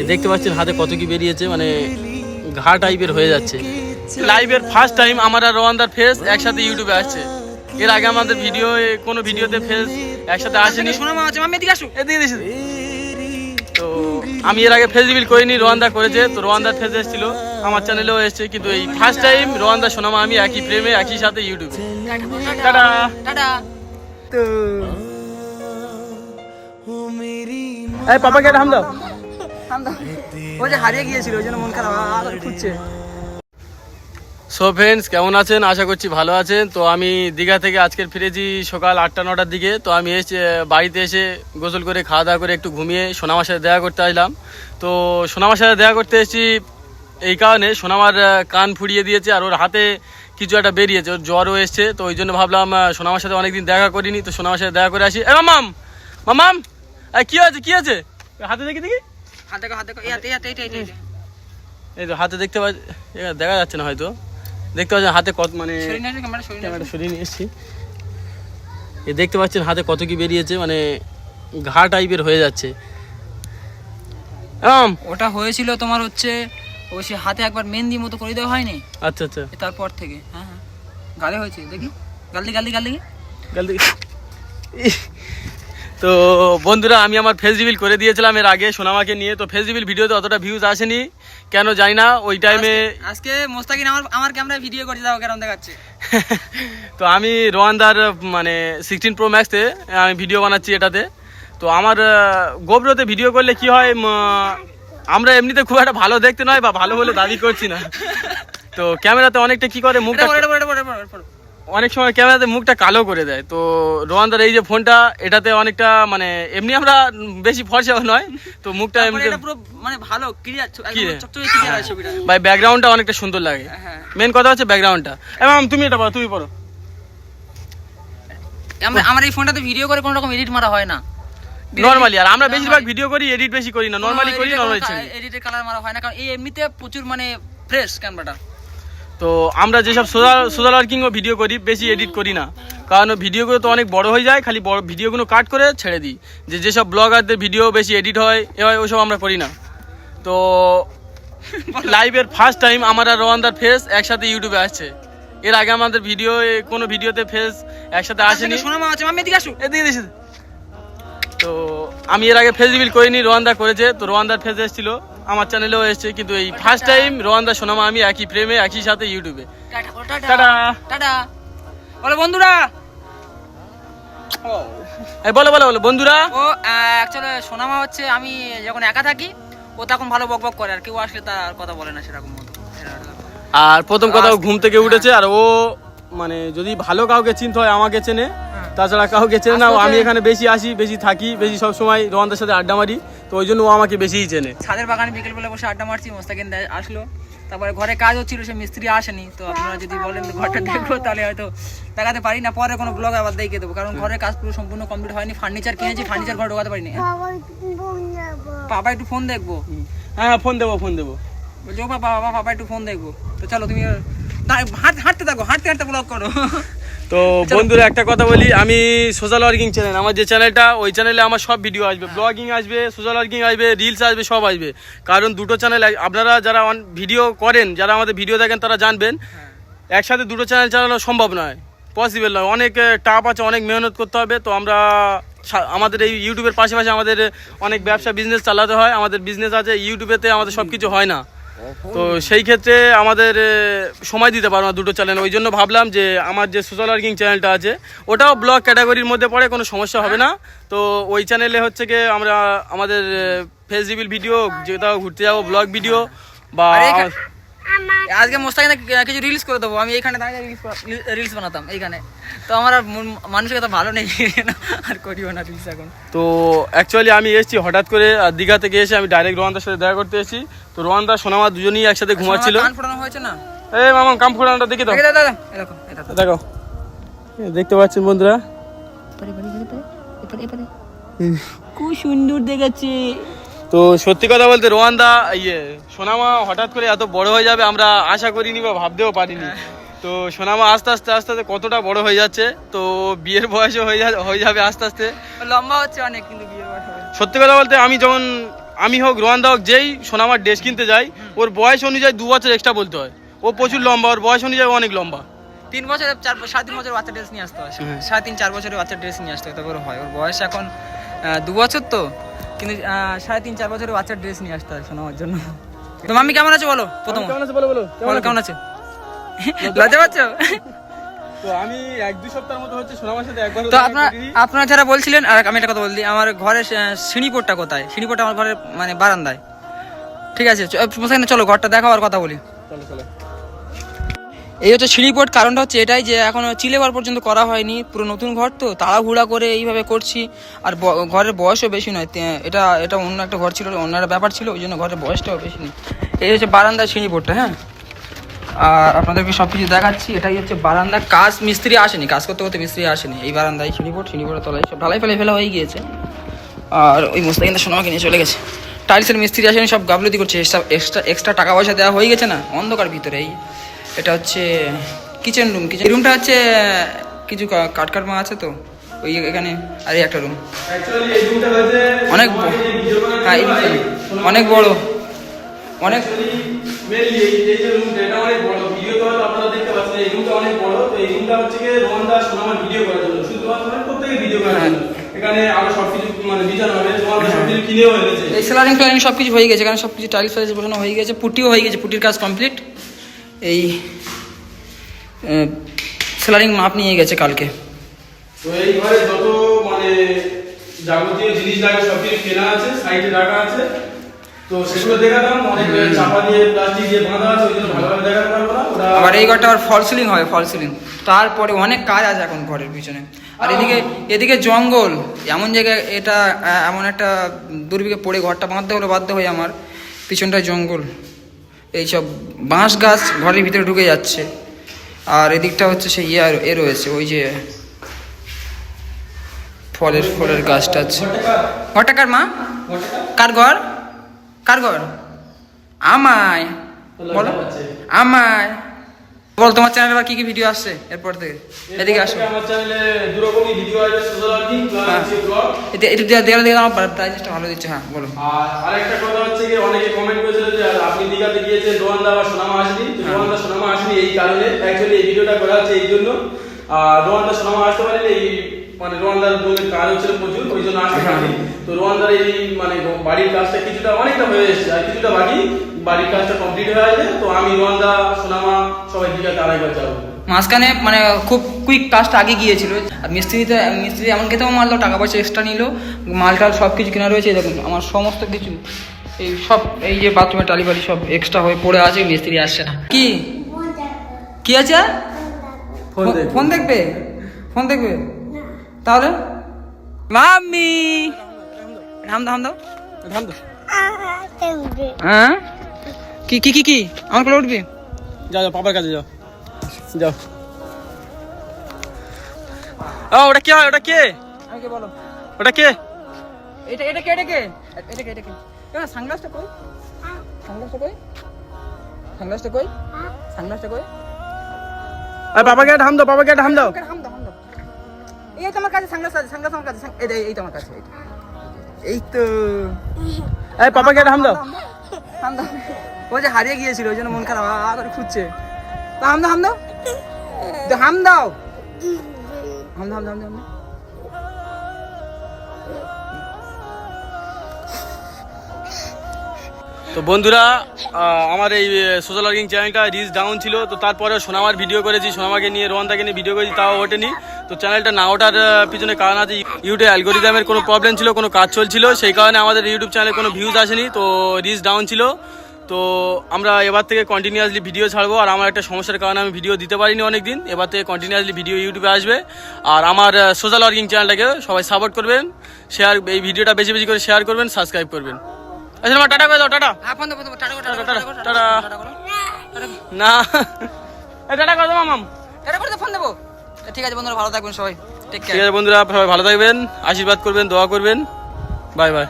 এ দেখতে পাচ্ছেন হাতে কত কি বেরিয়েছে মানে ঘা টাইপের হয়ে যাচ্ছে। লাইভের ফার্স্ট টাইম আমার আর রোহানদার ফেস একসাথে ইউটিউবে আসছে। এর আগে আমাদের ভিডিও কোনো ভিডিওতে ফেস একসাথে আসেনি। শোনা মা আছে মাম্মি এদিকে আসো। এদিকে তো আমি এর আগে ফেস রিভিল করিনি রোহানদা করেছে। তো রোহানদার ফেস এসেছিল আমার চ্যানেলেও এসেছে কিন্তু এই ফার্স্ট টাইম রোহানদা সোনামা আমি একই প্রেমে একই সাথে ইউটিউবে টাটা। টাটা। তো এই পাপাকে হাম দাও। সো ফ্রেন্ডস কেমন আছেন? আশা করছি ভালো আছেন। তো আমি দীঘা থেকে আজকের ফিরেছি সকাল আটটা, নটার দিকে। তো আমি এসে বাড়িতে এসে গোসল করে, খাওয়া দাওয়া করে একটু ঘুমিয়ে সোনামার সাথে দেখা করতে আসলাম। তো সোনামার সাথে দেখা করতে এসেছি এই কারণে, সোনামার কান ফুরিয়ে দিয়েছে আর ওর হাতে কিছু একটা বেরিয়েছে। ওর জ্বরও এসছে। তো ওই জন্য ভাবলাম সোনামার সাথে অনেকদিন দেখা করিনি। তো সোনামার সাথে দেখা করে আসি। এ, মামাম! মামাম! কি আছে কি আছে হাতে দেখি দেখি। হাত দেখো হাত দেখো। এই হাতে এইটা এইটা এইটা। এই তো হাতে। দেখতে পাচ্ছি দেখা যাচ্ছে না হয়তো। দেখতে পাচ্ছেন হাতে কত মানে আসো সরিয়ে নিয়ে এসেছি। এ দেখতে পাচ্ছেন হাতে কত কি বেরিয়েছে মানে ঘা টাইপের হয়ে যাচ্ছে। আম! ওটা হয়েছিল তোমার হচ্ছে ওই সে হাতে একবার মেহেন্দি মতো করে দেওয়া হয়নি? আচ্ছা আচ্ছা। তারপর থেকে হ্যাঁ হ্যাঁ। গালে হয়েছে দেখি। গালি গালি গালি গাল দেখি। ইহ। তো বন্ধুরা আমি আমার ফেস রিভিল করে দিয়েছিলাম এর আগে সোনামাকে নিয়ে। তো ফেস রিভিল ভিডিওতে অতটা ভিউজ আসেনি। কেন জানি না ওই টাইমে আজকে মোস্তাকিন আমার আমার ক্যামেরায় ভিডিও করছে দাও কেমন দেখাচ্ছে। তো আমি রোয়ানদার মানে সিক্সটিন প্রো ম্যাক্সে আমি ভিডিও বানাচ্ছি এটাতে। তো আমার গোবরতে ভিডিও করলে কি হয় আমরা এমনিতে খুব একটা ভালো দেখতে নয় বা ভালো বলে দাবি করছি না। তো ক্যামেরাতে অনেকটা কি করে মুখটা অনেক সময় ক্যামেরাতে মুখটা কালো করে দেয়। তো রোয়ানদার এই যে ফোনটা এটাতে অনেকটা মানে এমনি আমরা বেশি ফর্সাও নয় তো মুখটা পুরো মানে ভালো ক্লিয়ার ভাই ব্যাকগ্রাউন্ডটা অনেকটা সুন্দর লাগে। হ্যাঁ মেন কথা হচ্ছে ব্যাকগ্রাউন্ডটা এমন তুমি এটা পড়ো তুমি পড়ো। আমার এই ফোনটাতে ভিডিও করে কোনো রকম এডিট মারা হয় না। নর্মালি আর আমরা বেশিরভাগ ভিডিও করি এডিট বেশি করি না। নর্মালি করি নর্মালি এডিটের কালার মারা হয় না কারণ এই এমনিতে প্রচুর মানে ফ্রেশ ক্যামেরাটা তো আমরা যেসব সোশ্যাল সোশ্যাল ওয়ার্কিংও ভিডিও করি বেশি এডিট করি না। কারণ ভিডিওগুলো তো অনেক বড় হয়ে যায় খালি বড় ভিডিওগুলো কাট করে ছেড়ে দিই। যে যেসব ব্লগারদের ভিডিও বেশি এডিট হয় এ হয় ওইসব আমরা করি না। তো লাইভের ফার্স্ট টাইম আমার আর রোহানদার ফেস একসাথে ইউটিউবে আসছে। এর আগে আমাদের ভিডিও কোনো ভিডিওতে ফেস একসাথে আসেনি। শোনা মা আছে মাম্মি এদিকে আসো। এদিকে তো আমি এর আগে ফেস রিভিল করিনি রোহানদা করেছে তো রোহানদার ফেস এসেছিল আমার চ্যানেলেও এসেছে কিন্তু এই ফার্স্ট টাইম রোহানদা সোনামা আমি একই প্রেমে একই সাথে ইউটিউবে টাটা বলো, টাটা। বন্ধুরা। এই বলো বলো বলো বন্ধুরা। ও অ্যাকচুয়ালি সোনামা হচ্ছে আমি যখন একা থাকি ও তখন ভালো বক বক করে আর কেউ আসলে তার কথা বলে না সেরকম আর প্রথম কথা ও ঘুম থেকে উঠেছে আর ও মানে যদি ভালো কাউকে চিনতে হয় আমাকে চেনে তাছাড়া কাউকে চেনে না আমি এখানে বেশি আসি বেশি থাকি বেশি সব সময় রোহানদার সাথে আড্ডা মারি তো ওই জন্য ও আমাকে বেশিই চেনে। ছাদের বাগানে বিকেল বেলা বসে আড্ডা মারছি মোস্তাকিন আসলো। তারপরে ঘরে কাজ হচ্ছিল সে মিস্ত্রি আসেনি তো আপনারা যদি বলেন ঘরটা দেখব তাহলে হয়তো দেখাতে পারি না পরে কোনো ব্লগ আবার দেখে দেবো কারণ ঘরের কাজ পুরো সম্পূর্ণ কমপ্লিট হয়নি ফার্নিচার কিনেছি ফার্নিচার ঘরে ঢোকাতে পারিনি। বাবা একটু ফোন দেখব। হ্যাঁ ফোন দেবো ফোন দেবো। বলছি ও বাবা বাবা বাবা একটু ফোন দেখব। তো চলো তুমি হাঁটতে থাকো হাঁটতে হাঁটতে ব্লগ করো। তো বন্ধুরা একটা কথা বলি আমি সোশ্যাল ওয়ার্কিং চ্যানেল আমার যে চ্যানেলটা ওই চ্যানেলে আমার সব ভিডিও আসবে ব্লগিং আসবে সোশ্যাল ওয়ার্কিং আসবে রিলস আসবে সব আসবে। কারণ দুটো চ্যানেল আপনারা যারা ভিডিও করেন যারা আমাদের ভিডিও দেখেন তারা জানবেন একসাথে দুটো চ্যানেল চালানো সম্ভব নয়। পসিবল নয়। অনেক টাপ আছে অনেক মেহনত করতে হবে তো আমরা আমাদের এই ইউটিউবের পাশাপাশি আমাদের অনেক ব্যবসা বিজনেস চালাতে হয়। আমাদের বিজনেস আছে ইউটিউবেতে আমাদের সব কিছু হয় না। তো সেই ক্ষেত্রে আমাদের সময় দিতে পারব না দুটো চ্যানেল ওই জন্য ভাবলাম যে, আমার যে সোশ্যাল ওয়ার্কিং চ্যানেলটা আছে, ওটাও ব্লগ ক্যাটাগরির মধ্যে পড়ে, কোনো সমস্যা হবে না। তো ওই চ্যানেলে হচ্ছে কি আমরা আমাদের ফেস ভিডিও যেটাও ঘুরতে যাব ব্লগ ভিডিও বা আজকে মোস্তাকিন কিছু রিলস করে দেবো। আমি এইখানে দাঁড়িয়ে রিলস রিলস বানাতাম এইখানে। তো আমার আর মন- মানসিকতা ভালো নেই আর করিও না রিলস এখন। তো অ্যাকচুয়ালি আমি এসেছি হঠাৎ করে আর দীঘা থেকে এসে আমি ডাইরেক্ট রোহানদার সাথে দেখা করতে এসেছি। তো রোহানদা সোনামা দুজনেই একসাথে ঘুমাচ্ছিল। কান ফোটানো হয়েছে না? এই মামা কাম ফোড়ানোটা দেখি তো দেখো দেখতে পাচ্ছেন বন্ধুরা? খুব সুন্দর দেখাচ্ছে। তো সত্যি কথা বলতে রোহানদা ইয়ে সোনামা হঠাৎ করে এত বড় হয়ে যাবে আমরা আশা করিনি বা ভাবতেও পারিনি। তো সোনামা আস্তে আস্তে আস্তে আস্তে কতটা বড় হয়ে যাচ্ছে তো বিয়ের বয়সও হয়ে হয়ে যাবে আস্তে আস্তে। লম্বা হচ্ছে অনেক কিন্তু বিয়ের বয়স সত্যি কথা বলতে আমি যখন আমি হোক রোহানদা হোক যেই সোনামার ড্রেস কিনতে যাই ওর বয়স অনুযায়ী দু বছর এক্সট্রা বলতে হয়। ও প্রচুর লম্বা ওর বয়স অনুযায়ী অনেক লম্বা। তিন বছর চার সাড়ে তিন বছর বাচ্চা ড্রেস নিয়ে আসতে হয়। সাড়ে তিন চার বছরের বাচ্চা ড্রেস নিয়ে আসতে হয় তারপরে হয়। ওর বয়স এখন দু বছর তো। কিন্তু সাড়ে তিন চার বছরের বাচ্চার ড্রেস নিয়ে আসতে হয় শোনাবার জন্য। তো মাম্মি কেমন আছে বলো প্রথম। কেমন আছে বলো বলো। বলো কেমন আছে? লজ্জা পাচ্ছ? তো আমি এক দুই সপ্তাহের মতো হচ্ছে সোনামার সাথে একবার তো আপনার আপনারা যারা বলছিলেন আর আমি একটা কথা বলছি আমার ঘরের আহ, কোথায়? সিঁড়িপোটটা আমার ঘরের মানে বারান্দায়। ঠিক আছে মোস্তাকিন চলো ঘরটা দেখাও আর কথা বলি। চলো চলো। এই হচ্ছে সিঁড়িপোর্ট কারণটা হচ্ছে এটাই যে এখনও চিলেবার পর্যন্ত করা হয়নি। পুরো নতুন ঘর তো, তাড়াহুড়া করে এইভাবে করছি। আর ঘরের বয়সও বেশি নয়। এটা এটা অন্য একটা ঘর ছিল, অন্য একটা ব্যাপার ছিল, ওই জন্য ঘরের বয়সটাও বেশি নেই। এই হচ্ছে বারান্দার সিঁড়িপোর্টটা হ্যাঁ? আর আপনাদেরকে সব কিছু দেখাচ্ছি। এটাই হচ্ছে বারান্দা। কাজ মিস্ত্রি আসেনি, কাজ করতে করতে মিস্ত্রি আসেনি। এই বারান্দায় সিঁড়িপোর্ট সিঁড়িপোর্টের তলায় সব ঢালাই ফেলে ফেলা হয়ে গিয়েছে। আর ওই মোস্তাকিনটা সোনামাকে নিয়ে চলে গেছে। টাইলসের মিস্ত্রি আসেনি, সব গাবলতি করছে। এক্সট্রা এক্সট্রা এক্সট্রা টাকা পয়সা দেওয়া হয়ে গেছে না? অন্ধকার ভিতরে এই এটা হচ্ছে কিচেন রুম কিচেন রুমটা হচ্ছে, কিছু কা- কাটকাটমা আছে তো, ওই এখানে, আর একটা রুম অনেক হ্যাঁ অনেক বড় অনেক বড়। রুমটা অনেক বড় তো এই রুমটা হচ্ছে কি রোহন দাস সোনামার ভিডিও করার জন্য শুধুমাত্র মানে প্রত্যেকে ভিডিও করার জন্য এখানে আরও সব কিছু মানে বিছানো হবে রোহন দাস সব কিনেও এনেছে এই সেলারিং ফেলারিং সব হয়ে গেছে এখানে সব কিছু টাইলস হয়ে গেছে, পুটিও হয়ে গেছে, পুটির কাজ কমপ্লিট এই সেলারিং মাপ নিয়ে গেছে কালকে। তো এই ঘরে যত মানে যাবতীয় জিনিস লাগে সব কিছু কেনা আছে সাইডে রাখা আছে। তো সেগুলো দেখাতাম অনেক চাপা দিয়ে প্লাস্টিক দিয়ে বাঁধা আছে ওই জন্য ভালোভাবে দেখাতে পারব না। আবার এই ঘরটা আবার ফল সিলিং হয় ফল সিলিং তারপরে অনেক কাজ আছে এখন ঘরের পিছনে। আর এদিকে এদিকে জঙ্গল। এমন জায়গায় এটা এমন একটা দুর্ভিক্ষে পড়ে ঘরটা বাঁধতে হলো বাধ্য হয়ে আমার। পিছনটায় জঙ্গল। এইসব বাঁশ গাছ ঘরের ভিতরে ঢুকে যাচ্ছে। আর এদিকটা হচ্ছে সেই ইয়ার এ রয়েছে ওই যে ফলের ফলের গাছটা আছে। ঘরটা কার মা? কার ঘর? কার ঘর? আমায়। বলো। আমায়। বল তোমার চ্যানেলে বা কি কি ভিডিও আসছে এরপর থেকে। এদিকে আসো। আমার চ্যানেলে দু রকমই ভিডিও আসবে সোশ্যাল ওয়ার্কিং প্লাস ব্লগ এটা এটা দেয়া দেয়া আমার প্রাইসটা ভালো দিচ্ছে হ্যাঁ বলো। আর আরেকটা কথা হচ্ছে যে অনেকে কমেন্ট করেছিল যে আপনি দিঘাতে গিয়েছেন রোহানদা বা সোনামা আসেনি। তো রোহানদা সোনামা আসেনি এই কারণে। অ্যাকচুয়ালি এই ভিডিওটা করা হচ্ছে এই জন্য। আর রোহানদা সোনামা আসতে পারেনি এই মানে রোহানদার রুমের কাজ হচ্ছিল প্রচুর ওই জন্য আসতে তো রোহানদার এই মানে বাড়ির কাজটা কিছুটা অনেকটা হয়ে এসেছে আর কিছুটা বাকি। বাড়ির কাজটা কমপ্লিট হয়ে আসবে তো আমি রোহানদা সোনামা সবাই দীঘাতে আড়াইবার যাব। মাঝখানে মানে খুব কুইক কাজটা আগে গিয়েছিল। আর মিস্ত্রিতে মিস্ত্রি এমন খেতেও মারলো টাকা পয়সা এক্সট্রা নিল মালটাল সব কিছু কেনা রয়েছে দেখুন আমার সমস্ত কিছু এই সব এই যে বাথরুমের টালি বালি সব এক্সট্রা হয়ে পড়ে আছে মিস্ত্রি আসছে না। কি? কি আছে। ফোন দেখবে? ফোন দেখবে? তাহলে? মাম্মি! দাও হাম দাও। ধান তো হ্যাঁ? কি কি কি কি? আমার কোলে উঠবি? যাও যাও পাপার কাছে যাও। যাও। ও ওটা কে হয়? ওটা কে? আমাকে বলো। ওটা কে? এটা এটা কে এটা কে? এটা কে এটা কে? এ সানগ্লাসটা কই? সানগ্লাসটা কই? সানগ্লাসটা কই? সানগ্লাসটা কই? আরে একটা হাম দাও একটা হাম দাও। এই তো আমার কাছে সানগ্লাস আছে সানগ্লাস আমার কাছে সান- এই এই- এই তো আমার কাছে এই তো। এই পাপাকে হাম দাও। হাম দাও। ও যে হারিয়ে গিয়েছিল ওই জন্য মন খারাপ আ করে খুঁজছে। তো হাম দাও হাম দাও। হাম দাও। হাম দাও হাম দাও হাম দাও, তো বন্ধুরা আমার এই সোশ্যাল ওয়ার্কিং চ্যানেলটা রিচ ডাউন ছিল তো তারপরে সোনামার ভিডিও করেছি সোনামাকে নিয়ে রোহানদাকে নিয়ে ভিডিও করেছি তাও ওঠেনি। তো চ্যানেলটা না ওঠার পিছনে কারণ আছে ইউটিউব অ্যালগোরিদমের কোনো প্রবলেম ছিল কোনো কাজ চলছিল সেই কারণে আমাদের ইউটিউব চ্যানেলে কোনো ভিউজ আসেনি তো রিচ ডাউন ছিল। তো আমরা এবার থেকে কন্টিনিউয়াসলি ভিডিও ছাড়বো আর আমার একটা সমস্যার কারণে আমি ভিডিও দিতে পারিনি অনেক দিন এবার থেকে কন্টিনিউয়াসলি ভিডিও ইউটিউবে আসবে। আর আমার সোশ্যাল ওয়ার্কিং চ্যানেলটাকে সবাই সাপোর্ট করবেন শেয়ার এই ভিডিওটা বেশি বেশি করে শেয়ার করবেন সাবস্ক্রাইব করবেন। আচ্ছা আমার টাটা করে দাও টাটা। দাও দাও টাটা করো, টাটা করো, টাটা করো, টাটা, করো, না। তো ফোন দেবো। ঠিক আছে বন্ধুরা, ভালো থাকবেন সবাই। ঠিক আছে বন্ধুরা, সবাই ভালো থাকবেন, আশীর্বাদ করবেন, দোয়া করবেন। Bye bye.